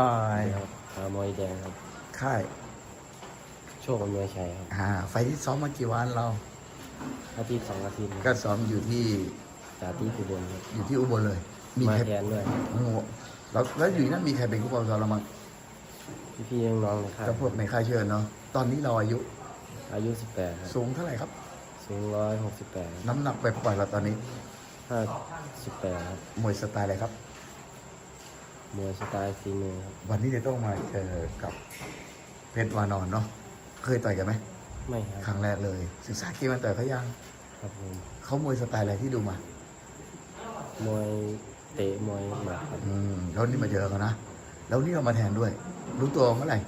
อ่าครับขามวยแดงครับ ค่ายโชคอำนวยชัยครับอ่าไฟล์ที่ซ้อมมากี่วันเรา อาทิตย์สองอาทิตย์ก็ซ้อมอยู่ที่สาธิตอุบลครับอยู่ที่อุบลเลย มีมาใครแทนด้วยโอ้โหแล้วแล้วอยู่นั่นมีใครเป็นผู้ปกครองเรามั้งพี่ๆน้องๆนะครับก็พวกในค่ายเชิญเนาะตอนนี้เราอายุอายุ 18 ครับสูงเท่าไหร่ครับ สูง 168 น้ำหนักไปปล่อยเราตอนนี้ 58 ครับมวยสไตล์อะไรครับ มวยสไตล์ฝีมือครับวันนี้จะต้องมาเจอกับเพชรวานอนเนาะเคยต่อยกันไหมไม่คครัรั้บงแรกเลย ศึกษาเกมมันต่อยเขายังครับผมเขามวยสไตล์อะไรที่ดูมามวยเตะมวยหมัดครับอืมแล้วนี่มาเจอเขานะแล้วนี่เรามาแทนด้วย รู้ตัวเมื่อไหร่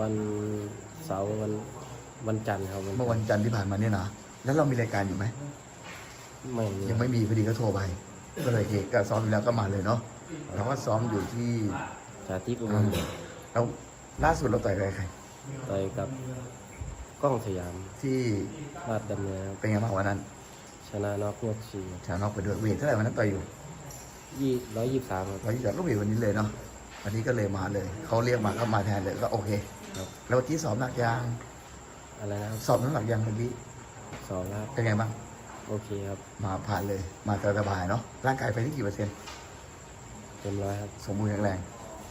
วันเสาร์วันวันจันทร์ครับเมื่อวันจันทร์ที่ผ่านมาเนี่ยนะแล้วเรามีรายการอยู่ไหม ไม่มียังไม่มีพอดีก็โทรไป ก็เลยเอกก็ซ้อมอยู่แล้วก็มาเลยเนาะ เราก็ซ้อมอยู่ที่สาธิตอุบลแล้วล่าสุดเราต่อยกับใครต่อยกับกล้องสยามที่ลาดดำเนินครับเป็นไงบ้างวันนั้น ชนะน็อกยกสี่ชาวนอกไปด้วยเวทเท่าไหร่วันนั้นต่อยอยู่ยี่ร้อยยี่สามครับเราจากก็เวทวันนี้เลยเนาะวันนี้ก็เลยมาเลยเขาเรียกมาก็มาแทนเลยก็โอเคครับแล้วเมื่อกี้สอบหนักยางอะไรนะครับสอบน้ำหนักยางเมื่อกี้สองครับเป็นไงบ้างโอเคครับ มาผ่านเลย มาสบายๆเนาะ ร่างกายไปที่กี่เปอร์เซ็นต์ เต็มร้อยครับ สมบูรณ์แข็งแรง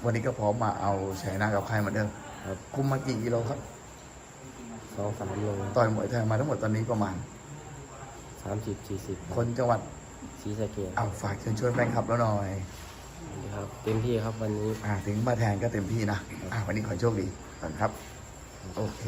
วันนี้ก็พร้อมมาเอาชยชนะกับใครเหมือนเดิมครับ คุมมากี่กิโลครับ สองสามโลต่อยมวยไทยมาทั้งหมดตอนนี้ประมาณ สามสิบสี่สิบคนจังหวัดสีสะเกดเอาฝากเชิญชวนแฟนคลับแล้วหน่อย ครับ เต็มที่ครับวันนี้ อ่าถึงมาแทนก็เต็มที่นะ อ่าวันนี้ขอโชคดีก่อนครับ โอเค